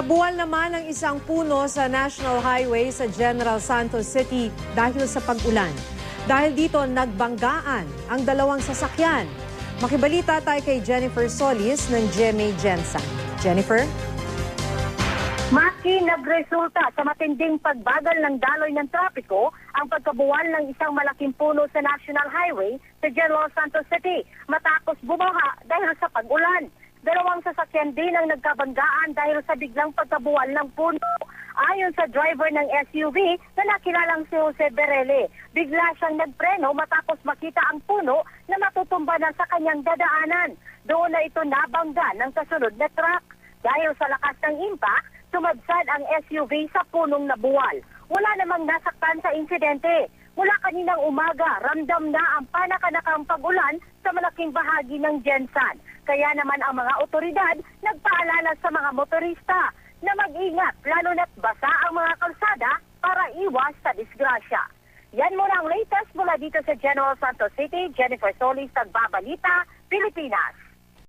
Nabuwal naman ang isang puno sa National Highway sa General Santos City dahil sa pag-ulan. Dahil dito nagbanggaan ang dalawang sasakyan. Makibalita tayo kay Jennifer Solis ng GMA Gensan. Jennifer? Maki nagresulta sa matinding pagbagal ng daloy ng trapiko ang pagkabuwal ng isang malaking puno sa National Highway sa General Santos City matapos bumaha dahil sa pag-ulan. Dalawang sasakyan din ang nagkabanggaan dahil sa biglang pagkabuwal ng puno. Ayon sa driver ng SUV na nakilalang si Jose Berele, bigla siyang nagpreno matapos makita ang puno na matutumba na sa kanyang dadaanan. Doon na ito nabangga ng kasunod na truck. Dahil sa lakas ng impact, sumabsad ang SUV sa punong nabuwal. Wala namang nasaktan sa insidente. Mula kaninang umaga, ramdam na ang panakanakang pag-ulan sa malaking bahagi ng Jensan. Kaya naman ang mga otoridad nagpaalala sa mga motorista na mag-ingat lalo na't basa ang mga kalsada para iwas sa disgrasya. Yan muna ang latest mula dito sa General Santos City. Jennifer Solis, Tagbabalita, Pilipinas.